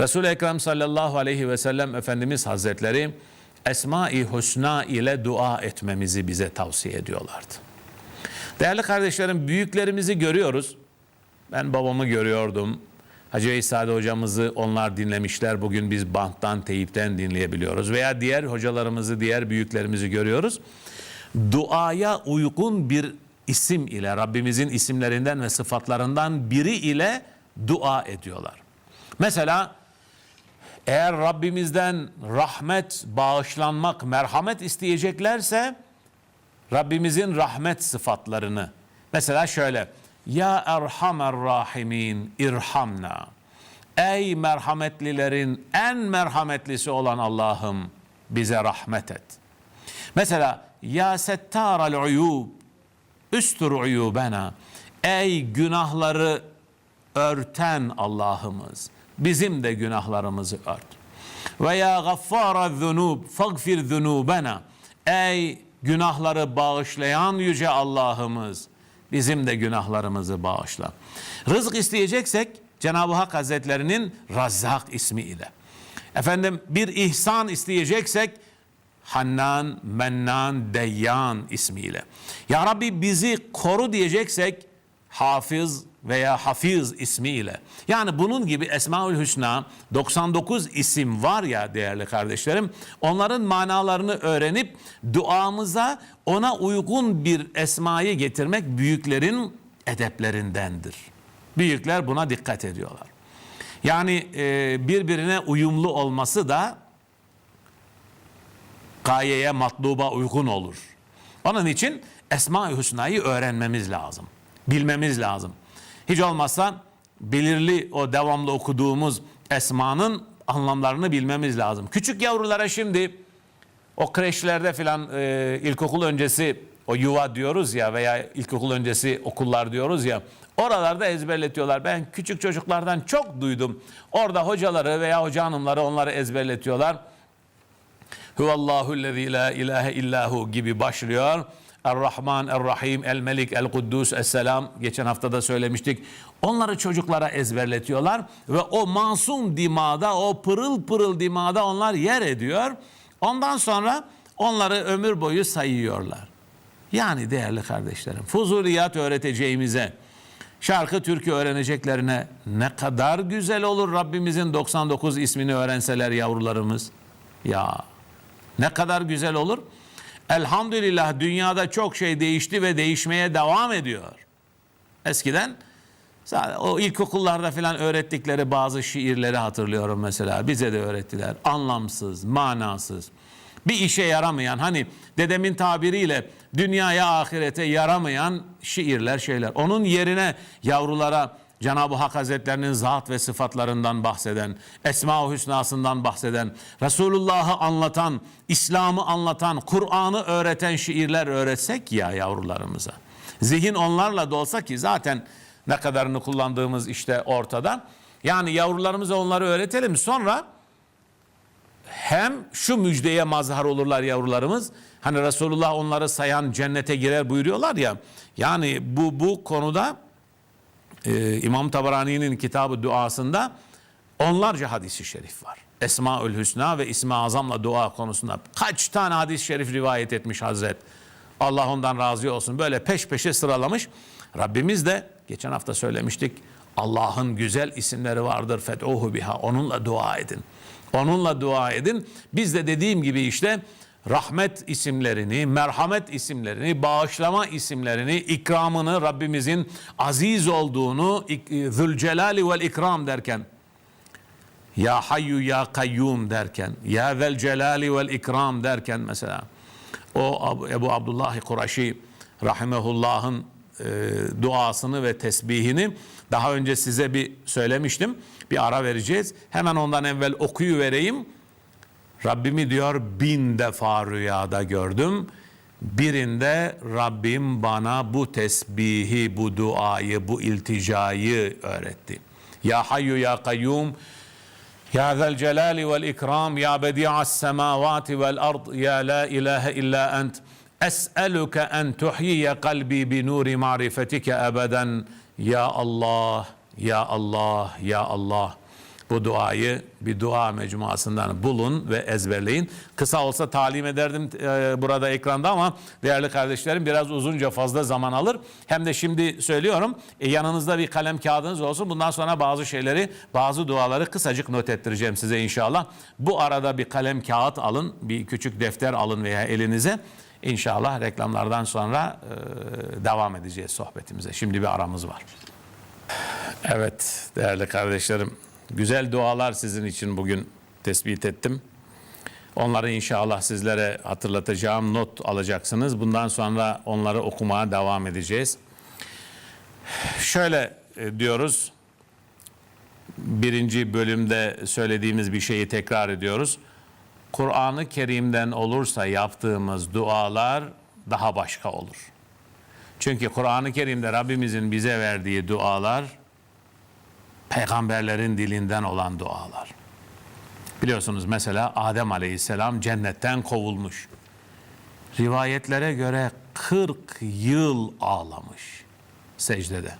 Resul-i Ekrem sallallahu aleyhi ve sellem Efendimiz Hazretleri Esma-i Hüsna ile dua etmemizi bize tavsiye ediyorlardı. Değerli kardeşlerim büyüklerimizi görüyoruz. Ben babamı görüyordum. Hacı Veysade hocamızı onlar dinlemişler. Bugün biz banttan, teyipten dinleyebiliyoruz. Veya diğer hocalarımızı, diğer büyüklerimizi görüyoruz. Duaya uygun bir isim ile, Rabbimizin isimlerinden ve sıfatlarından biri ile dua ediyorlar. Mesela eğer Rabbimizden rahmet, bağışlanmak, merhamet isteyeceklerse Rabbimizin rahmet sıfatlarını. Mesela şöyle Ya Erhamer Rahimin irhamna. Ey merhametlilerin en merhametlisi olan Allah'ım bize rahmet et. Mesela Ya Settaral Uyub Üstür uyubena. Ey günahları örten Allah'ımız bizim de günahlarımızı ört. Ve ya gaffara zunub fagfir zunubena Ey günahları bağışlayan yüce Allah'ımız bizim de günahlarımızı bağışla. Rızık isteyeceksek Cenab-ı Hak Hazretlerinin Razzak ismi ile. Efendim bir ihsan isteyeceksek Hannan, Mennan, Deyyan ismiyle. Ya Rabbi bizi koru diyeceksek Hafız veya Hafiz ismiyle. Yani bunun gibi Esmaül Hüsna 99 isim var ya değerli kardeşlerim. Onların manalarını öğrenip duamıza ona uygun bir esmayı getirmek büyüklerin edeplerindendir. Büyükler buna dikkat ediyorlar. Yani e, birbirine uyumlu olması da gayeye matluba uygun olur. Onun için Esma-i Hüsna'yı öğrenmemiz lazım. Bilmemiz lazım. Hiç olmazsa belirli o devamlı okuduğumuz esmanın anlamlarını bilmemiz lazım. Küçük yavrulara şimdi o kreşlerde filan e, ilkokul öncesi o yuva diyoruz ya veya ilkokul öncesi okullar diyoruz ya oralarda ezberletiyorlar. Ben küçük çocuklardan çok duydum. Orada hocaları veya hoca hanımları onları ezberletiyorlar. Huvallahüllezî la ilahe illahu gibi başlıyor. Er-Rahman, Er-Rahim, El-Melik, El-Kuddus, Es-Selam. Geçen hafta da söylemiştik. Onları çocuklara ezberletiyorlar ve o masum dimada, o pırıl pırıl dimada onlar yer ediyor. Ondan sonra onları ömür boyu sayıyorlar. Yani değerli kardeşlerim, fuzuliyat öğreteceğimize, şarkı türkü öğreneceklerine ne kadar güzel olur Rabbimizin 99 ismini öğrenseler yavrularımız. Ya ne kadar güzel olur. Elhamdülillah dünyada çok şey değişti ve değişmeye devam ediyor. Eskiden o ilkokullarda falan öğrettikleri bazı şiirleri hatırlıyorum mesela. Bize de öğrettiler. Anlamsız, manasız. Bir işe yaramayan hani dedemin tabiriyle dünyaya ahirete yaramayan şiirler şeyler. Onun yerine yavrulara Cenab-ı Hak Hazretlerinin zat ve sıfatlarından bahseden, Esma-ı Hüsna'sından bahseden, Resulullah'ı anlatan, İslam'ı anlatan, Kur'an'ı öğreten şiirler öğretsek ya yavrularımıza. Zihin onlarla da olsa ki zaten ne kadarını kullandığımız işte ortada. Yani yavrularımıza onları öğretelim sonra hem şu müjdeye mazhar olurlar yavrularımız. Hani Resulullah onları sayan cennete girer buyuruyorlar ya. Yani bu bu konuda e, İmam Tabarani'nin kitabı duasında onlarca hadisi şerif var. Esmaül Hüsna ve İsmi Azam'la dua konusunda kaç tane hadis-i şerif rivayet etmiş Hazret. Allah ondan razı olsun. Böyle peş peşe sıralamış. Rabbimiz de geçen hafta söylemiştik. Allah'ın güzel isimleri vardır. Fed'uhu biha. Onunla dua edin. Onunla dua edin. Biz de dediğim gibi işte rahmet isimlerini, merhamet isimlerini, bağışlama isimlerini, ikramını, Rabbimizin aziz olduğunu, Zülcelali vel ikram derken, Ya Hayyu Ya Kayyum derken, Ya Vel Celali vel ikram derken mesela, o Ebu Abdullah Kuraşi Rahimehullah'ın e, duasını ve tesbihini daha önce size bir söylemiştim. Bir ara vereceğiz. Hemen ondan evvel okuyu vereyim. Rabbimi diyor bin defa rüyada gördüm. Birinde Rabbim bana bu tesbihi, bu duayı, bu ilticayı öğretti. Ya Hayyu Ya Kayyum Ya Zel Celali vel İkram Ya Bedi'as Semavati vel Ard Ya La İlahe İlla Ent Es'eluke en tuhyiye kalbi bi nuri marifetike ebeden Ya Allah, Ya Allah, Ya Allah Bu duayı bir dua mecmuasından bulun ve ezberleyin. Kısa olsa talim ederdim e, burada ekranda ama değerli kardeşlerim biraz uzunca fazla zaman alır. Hem de şimdi söylüyorum e, yanınızda bir kalem kağıdınız olsun. Bundan sonra bazı şeyleri, bazı duaları kısacık not ettireceğim size inşallah. Bu arada bir kalem kağıt alın, bir küçük defter alın veya elinize. İnşallah reklamlardan sonra e, devam edeceğiz sohbetimize. Şimdi bir aramız var. Evet değerli kardeşlerim, güzel dualar sizin için bugün tespit ettim. Onları inşallah sizlere hatırlatacağım, not alacaksınız. Bundan sonra onları okumaya devam edeceğiz. Şöyle e, diyoruz, birinci bölümde söylediğimiz bir şeyi tekrar ediyoruz. Kur'an-ı Kerim'den olursa yaptığımız dualar daha başka olur. Çünkü Kur'an-ı Kerim'de Rabbimizin bize verdiği dualar peygamberlerin dilinden olan dualar. Biliyorsunuz mesela Adem Aleyhisselam cennetten kovulmuş. Rivayetlere göre 40 yıl ağlamış secdede.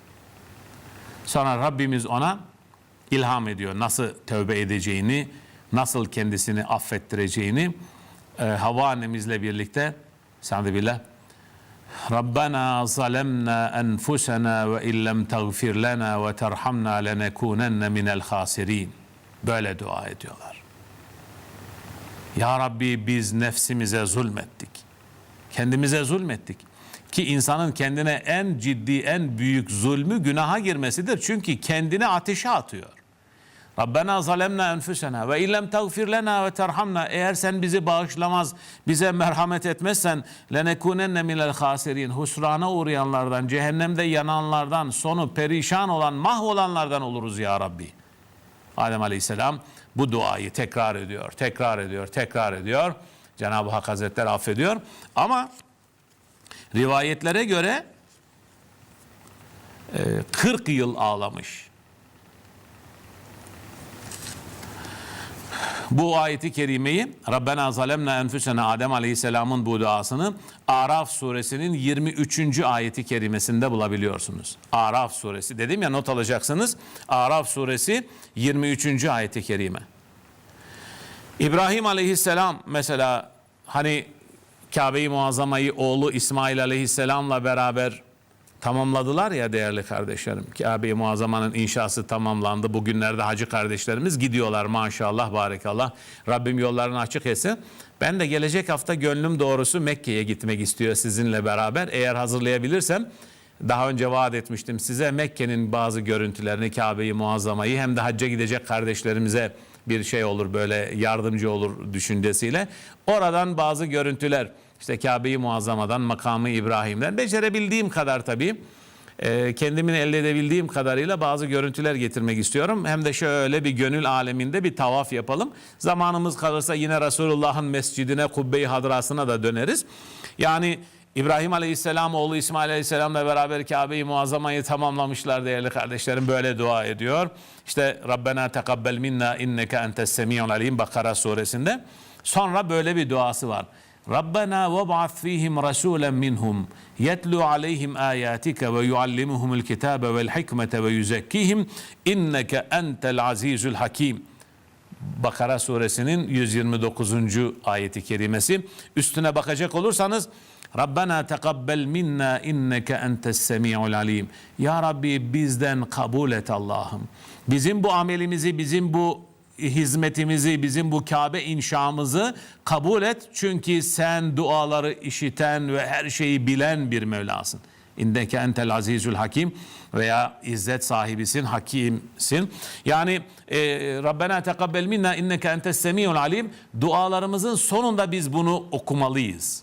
Sonra Rabbimiz ona ilham ediyor nasıl tövbe edeceğini, nasıl kendisini affettireceğini. Ee, Havva annemizle birlikte, Sa'd billah, Rabbena zalemna enfusena ve illem tagfir lana ve terhamna lenekunenne minel hasirin. Böyle dua ediyorlar. Ya Rabbi biz nefsimize zulmettik. Kendimize zulmettik. Ki insanın kendine en ciddi, en büyük zulmü günaha girmesidir. Çünkü kendini ateşe atıyor. Rabbena zalemna enfusena ve illem tagfir lena ve terhamna eğer sen bizi bağışlamaz, bize merhamet etmezsen lenekunenne minel hasirin husrana uğrayanlardan, cehennemde yananlardan, sonu perişan olan, mahvolanlardan oluruz ya Rabbi. Adem Aleyhisselam bu duayı tekrar ediyor, tekrar ediyor, tekrar ediyor. Cenab-ı Hak Hazretleri affediyor. Ama rivayetlere göre e, 40 yıl ağlamış. Bu ayeti kerimeyi Rabbena zalemna enfusena Adem Aleyhisselam'ın bu duasını Araf suresinin 23. ayeti kerimesinde bulabiliyorsunuz. Araf suresi dedim ya not alacaksınız. Araf suresi 23. ayeti kerime. İbrahim Aleyhisselam mesela hani Kabe-i Muazzama'yı oğlu İsmail Aleyhisselam'la beraber tamamladılar ya değerli kardeşlerim. Kabe-i Muazzama'nın inşası tamamlandı. Bugünlerde hacı kardeşlerimiz gidiyorlar maşallah barekallah. Rabbim yollarını açık etsin. Ben de gelecek hafta gönlüm doğrusu Mekke'ye gitmek istiyor sizinle beraber. Eğer hazırlayabilirsem daha önce vaat etmiştim size Mekke'nin bazı görüntülerini Kabe-i Muazzama'yı hem de hacca gidecek kardeşlerimize bir şey olur böyle yardımcı olur düşüncesiyle. Oradan bazı görüntüler işte Kabe-i Muazzama'dan, makamı İbrahim'den becerebildiğim kadar tabii e, kendimin elde edebildiğim kadarıyla bazı görüntüler getirmek istiyorum. Hem de şöyle bir gönül aleminde bir tavaf yapalım. Zamanımız kalırsa yine Resulullah'ın mescidine, kubbe-i hadrasına da döneriz. Yani İbrahim Aleyhisselam oğlu İsmail Aleyhisselam'la beraber Kabe-i Muazzama'yı tamamlamışlar değerli kardeşlerim. Böyle dua ediyor. İşte Rabbena tekabbel minna inneke entes semi'un alim Bakara suresinde. Sonra böyle bir duası var. Rabbena veb'ath fihim rasulen minhum yetlu aleyhim ayatika ve yuallimuhumul kitabe vel hikmete ve yuzekkihim inneke entel azizul hakim. Bakara suresinin 129. ayeti kerimesi. Üstüne bakacak olursanız Rabbena tekabbel minna inneke entes semi'ul alim. Ya Rabbi bizden kabul et Allah'ım. Bizim bu amelimizi, bizim bu hizmetimizi, bizim bu Kabe inşamızı kabul et. Çünkü sen duaları işiten ve her şeyi bilen bir Mevlasın. İndeke entel azizül hakim veya izzet sahibisin, hakimsin. Yani e, Rabbena tekabbel minna inneke entes semiyul alim. Dualarımızın sonunda biz bunu okumalıyız.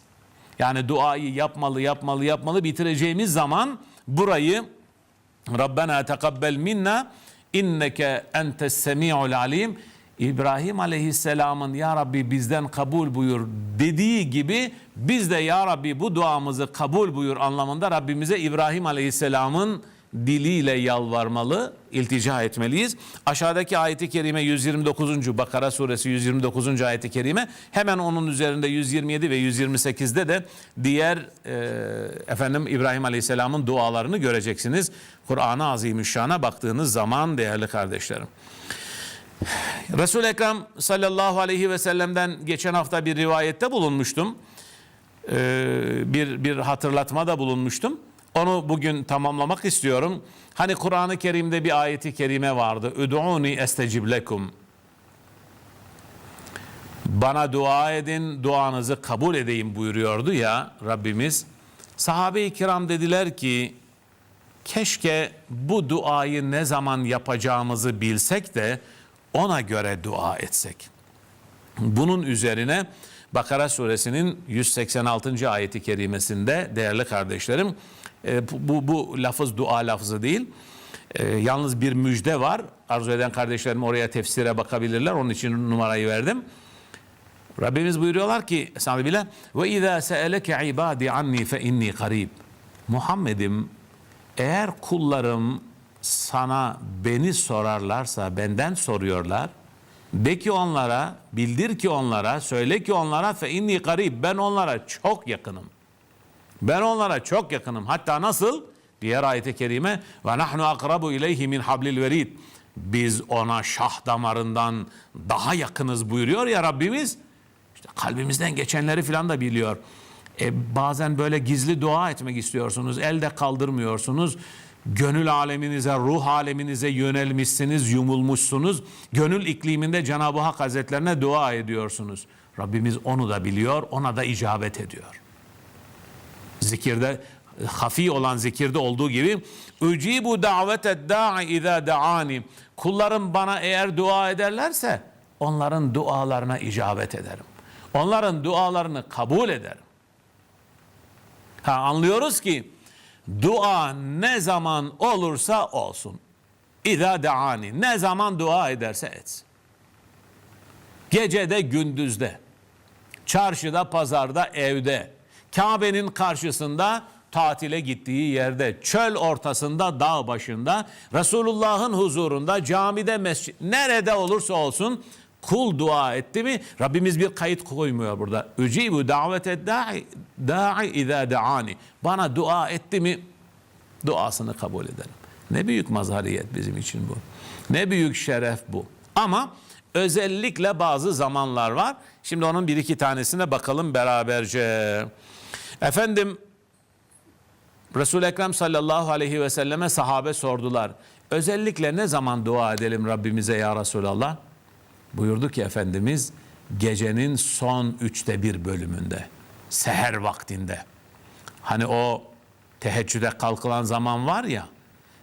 Yani duayı yapmalı, yapmalı, yapmalı bitireceğimiz zaman burayı Rabbena tekabbel minna inneke entes semi'ul alim İbrahim Aleyhisselam'ın Ya Rabbi bizden kabul buyur dediği gibi biz de Ya Rabbi bu duamızı kabul buyur anlamında Rabbimize İbrahim Aleyhisselam'ın diliyle yalvarmalı, iltica etmeliyiz. Aşağıdaki ayeti kerime 129. Bakara suresi 129. ayeti kerime hemen onun üzerinde 127 ve 128'de de diğer e, efendim İbrahim Aleyhisselam'ın dualarını göreceksiniz. Kur'an-ı Azimüşşan'a baktığınız zaman değerli kardeşlerim. Resul-i Ekrem sallallahu aleyhi ve sellem'den geçen hafta bir rivayette bulunmuştum. Ee, bir, bir hatırlatma da bulunmuştum. Onu bugün tamamlamak istiyorum. Hani Kur'an-ı Kerim'de bir ayeti kerime vardı. Üd'uni estecib lekum. Bana dua edin, duanızı kabul edeyim buyuruyordu ya Rabbimiz. Sahabe-i kiram dediler ki, keşke bu duayı ne zaman yapacağımızı bilsek de ona göre dua etsek. Bunun üzerine Bakara suresinin 186. ayeti kerimesinde değerli kardeşlerim e, bu, bu, bu lafız dua lafzı değil. E, yalnız bir müjde var. Arzu eden kardeşlerim oraya tefsire bakabilirler. Onun için numarayı verdim. Rabbimiz buyuruyorlar ki Estağfirullah ve izâ se'eleke ibâdi anni fe inni karib. Muhammed'im eğer kullarım sana beni sorarlarsa benden soruyorlar. De ki onlara, bildir ki onlara, söyle ki onlara fe inni karib. Ben onlara çok yakınım. Ben onlara çok yakınım. Hatta nasıl? Diğer ayet-i kerime ve nahnu akrabu ileyhi min hablil verid. Biz ona şah damarından daha yakınız buyuruyor ya Rabbimiz. İşte kalbimizden geçenleri filan da biliyor. E, bazen böyle gizli dua etmek istiyorsunuz. Elde kaldırmıyorsunuz. Gönül aleminize, ruh aleminize yönelmişsiniz, yumulmuşsunuz. Gönül ikliminde Cenab-ı Hak Hazretlerine dua ediyorsunuz. Rabbimiz onu da biliyor, ona da icabet ediyor. Zikirde hafi olan zikirde olduğu gibi Ücibu davete da'i izâ da'ani Kullarım bana eğer dua ederlerse onların dualarına icabet ederim. Onların dualarını kabul ederim. Ha anlıyoruz ki dua ne zaman olursa olsun. İza daani ne zaman dua ederse etsin. Gecede gündüzde, çarşıda, pazarda, evde, Kabe'nin karşısında, tatile gittiği yerde, çöl ortasında, dağ başında, Resulullah'ın huzurunda, camide, mescid, nerede olursa olsun kul dua etti mi? Rabbimiz bir kayıt koymuyor burada. Ücibu davete da'i da'i izâ da'ani. Bana dua etti mi? Duasını kabul ederim. Ne büyük mazhariyet bizim için bu. Ne büyük şeref bu. Ama özellikle bazı zamanlar var. Şimdi onun bir iki tanesine bakalım beraberce. Efendim Resul-i Ekrem sallallahu aleyhi ve selleme sahabe sordular. Özellikle ne zaman dua edelim Rabbimize ya Resulallah? Buyurdu ki Efendimiz gecenin son üçte bir bölümünde, seher vaktinde. Hani o teheccüde kalkılan zaman var ya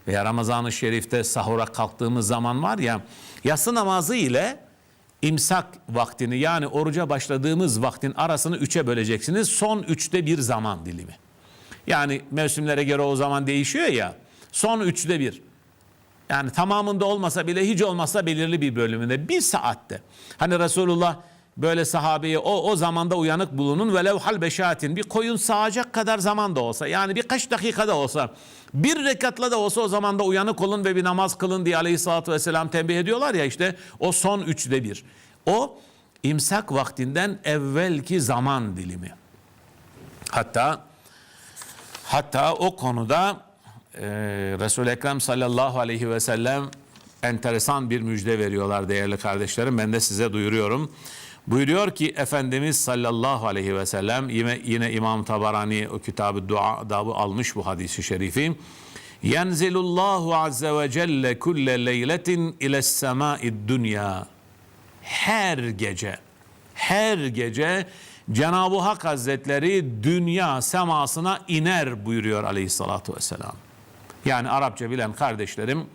veya Ramazan-ı Şerif'te sahura kalktığımız zaman var ya yatsı namazı ile imsak vaktini yani oruca başladığımız vaktin arasını üçe böleceksiniz. Son üçte bir zaman dilimi. Yani mevsimlere göre o zaman değişiyor ya. Son üçte bir. Yani tamamında olmasa bile hiç olmazsa belirli bir bölümünde bir saatte. Hani Resulullah böyle sahabeye o, o zamanda uyanık bulunun ve levhal beşatin bir koyun sağacak kadar zaman da olsa yani birkaç dakikada olsa bir rekatla da olsa o zamanda uyanık olun ve bir namaz kılın diye aleyhissalatü vesselam tembih ediyorlar ya işte o son üçte bir. O imsak vaktinden evvelki zaman dilimi. Hatta hatta o konuda e, Resul-i Ekrem sallallahu aleyhi ve sellem enteresan bir müjde veriyorlar değerli kardeşlerim. Ben de size duyuruyorum. Buyuruyor ki Efendimiz sallallahu aleyhi ve sellem yine, yine İmam Tabarani o kitabı dua da bu almış bu hadisi şerifi. Yenzilullahu azze ve celle kulle leyletin ile semâid dünya. Her gece, her gece Cenab-ı Hak Hazretleri dünya semasına iner buyuruyor aleyhissalatu vesselam. Yani Arapça bilen kardeşlerim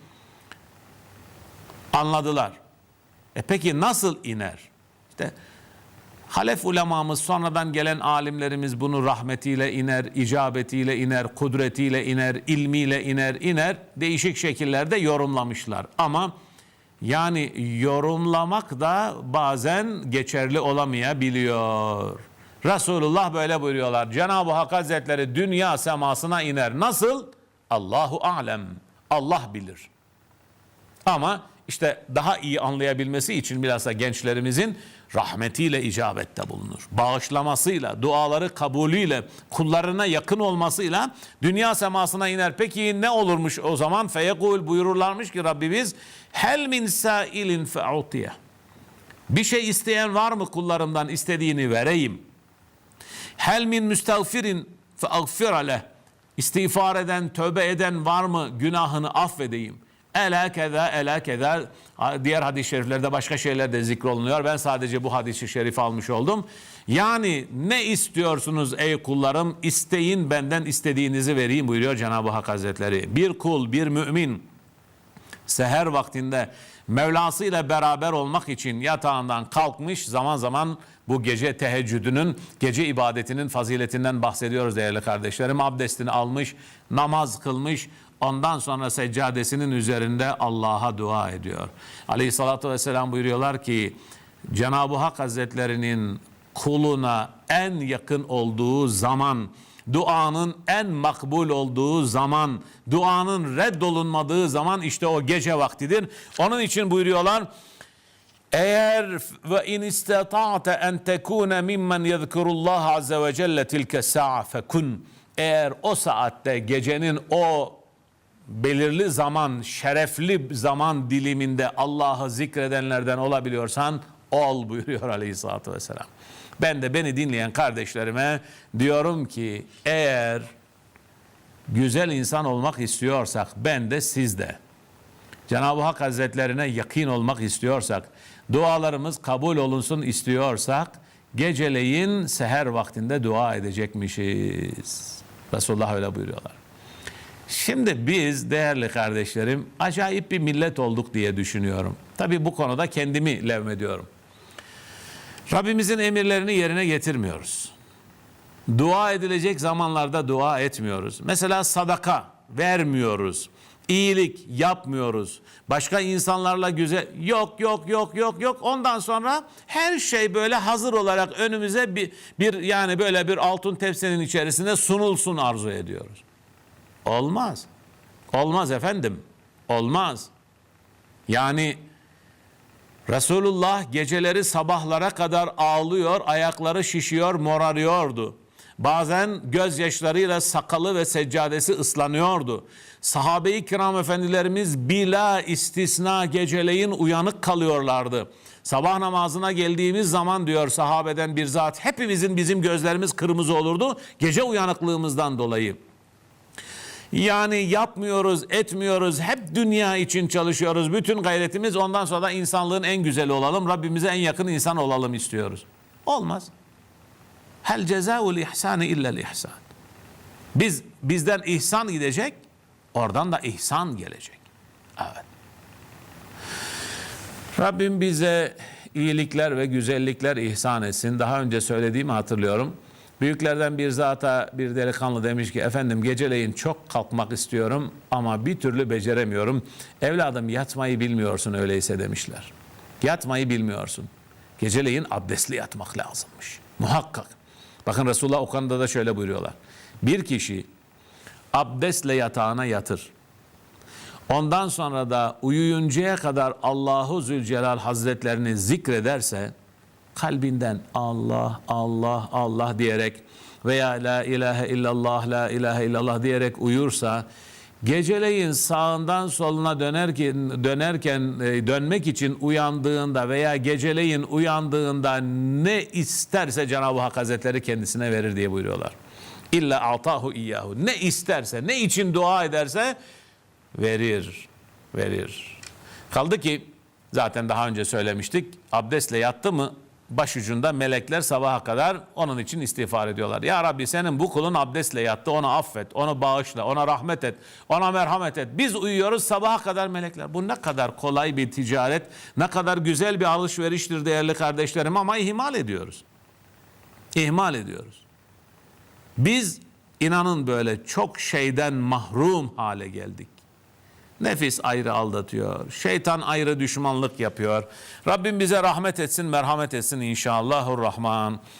anladılar. E peki nasıl iner? İşte Halef ulemamız sonradan gelen alimlerimiz bunu rahmetiyle iner, icabetiyle iner, kudretiyle iner, ilmiyle iner, iner. Değişik şekillerde yorumlamışlar. Ama yani yorumlamak da bazen geçerli olamayabiliyor. Resulullah böyle buyuruyorlar. Cenab-ı Hak Hazretleri dünya semasına iner. Nasıl? Allahu alem. Allah bilir. Ama işte daha iyi anlayabilmesi için bilhassa gençlerimizin rahmetiyle icabette bulunur. Bağışlamasıyla, duaları kabulüyle, kullarına yakın olmasıyla dünya semasına iner. Peki ne olurmuş o zaman? Feyekul buyururlarmış ki Rabbimiz hel min sailin fe'utiye. Bir şey isteyen var mı kullarımdan istediğini vereyim. Hel min müstağfirin feagfira leh. İstiğfar eden, tövbe eden var mı günahını affedeyim. Ela keda, ela keda. Diğer hadis-i şeriflerde başka şeyler de zikrolunuyor. Ben sadece bu hadisi şerifi almış oldum. Yani ne istiyorsunuz ey kullarım? İsteyin benden istediğinizi vereyim buyuruyor Cenab-ı Hak Hazretleri. Bir kul, bir mümin seher vaktinde Mevlası ile beraber olmak için yatağından kalkmış zaman zaman bu gece teheccüdünün, gece ibadetinin faziletinden bahsediyoruz değerli kardeşlerim. Abdestini almış, namaz kılmış, ondan sonra seccadesinin üzerinde Allah'a dua ediyor. Aleyhissalatü vesselam buyuruyorlar ki Cenab-ı Hak Hazretlerinin kuluna en yakın olduğu zaman duanın en makbul olduğu zaman, duanın reddolunmadığı zaman işte o gece vaktidir. Onun için buyuruyorlar eğer ve in istata'te en tekune mimmen yezkurullah azze ve celle tilke sa'a fekun eğer o saatte gecenin o belirli zaman, şerefli zaman diliminde Allah'ı zikredenlerden olabiliyorsan ol buyuruyor aleyhissalatü vesselam. Ben de beni dinleyen kardeşlerime diyorum ki eğer güzel insan olmak istiyorsak ben de siz de Cenab-ı Hak Hazretlerine yakın olmak istiyorsak dualarımız kabul olunsun istiyorsak geceleyin seher vaktinde dua edecekmişiz. Resulullah öyle buyuruyorlar. Şimdi biz değerli kardeşlerim acayip bir millet olduk diye düşünüyorum. Tabii bu konuda kendimi levmediyorum. Rabbimizin emirlerini yerine getirmiyoruz. Dua edilecek zamanlarda dua etmiyoruz. Mesela sadaka vermiyoruz. İyilik yapmıyoruz. Başka insanlarla güzel yok yok yok yok yok. Ondan sonra her şey böyle hazır olarak önümüze bir, bir yani böyle bir altın tepsinin içerisinde sunulsun arzu ediyoruz. Olmaz. Olmaz efendim. Olmaz. Yani Resulullah geceleri sabahlara kadar ağlıyor, ayakları şişiyor, morarıyordu. Bazen gözyaşlarıyla sakalı ve seccadesi ıslanıyordu. Sahabe-i kiram efendilerimiz bila istisna geceleyin uyanık kalıyorlardı. Sabah namazına geldiğimiz zaman diyor sahabeden bir zat hepimizin bizim gözlerimiz kırmızı olurdu gece uyanıklığımızdan dolayı. Yani yapmıyoruz, etmiyoruz. Hep dünya için çalışıyoruz. Bütün gayretimiz ondan sonra da insanlığın en güzeli olalım. Rabbimize en yakın insan olalım istiyoruz. Olmaz. Hel cezaul ihsani illel ihsan. Biz bizden ihsan gidecek, oradan da ihsan gelecek. Evet. Rabbim bize iyilikler ve güzellikler ihsan etsin. Daha önce söylediğimi hatırlıyorum. Büyüklerden bir zata bir delikanlı demiş ki efendim geceleyin çok kalkmak istiyorum ama bir türlü beceremiyorum. Evladım yatmayı bilmiyorsun öyleyse demişler. Yatmayı bilmiyorsun. Geceleyin abdestli yatmak lazımmış. Muhakkak. Bakın Resulullah o konuda da şöyle buyuruyorlar. Bir kişi abdestle yatağına yatır. Ondan sonra da uyuyuncaya kadar Allahu Zülcelal Hazretlerini zikrederse kalbinden Allah Allah Allah diyerek veya la ilahe illallah la ilahe illallah diyerek uyursa geceleyin sağından soluna dönerken dönerken dönmek için uyandığında veya geceleyin uyandığında ne isterse Cenab-ı Hak Hazretleri kendisine verir diye buyuruyorlar. İlla atahu iyyahu. Ne isterse, ne için dua ederse verir, verir. Kaldı ki zaten daha önce söylemiştik. Abdestle yattı mı başucunda melekler sabaha kadar onun için istiğfar ediyorlar. Ya Rabbi senin bu kulun abdestle yattı onu affet, onu bağışla, ona rahmet et, ona merhamet et. Biz uyuyoruz sabaha kadar melekler. Bu ne kadar kolay bir ticaret, ne kadar güzel bir alışveriştir değerli kardeşlerim ama ihmal ediyoruz. İhmal ediyoruz. Biz inanın böyle çok şeyden mahrum hale geldik. Nefis ayrı aldatıyor. Şeytan ayrı düşmanlık yapıyor. Rabbim bize rahmet etsin, merhamet etsin inşallahurrahman.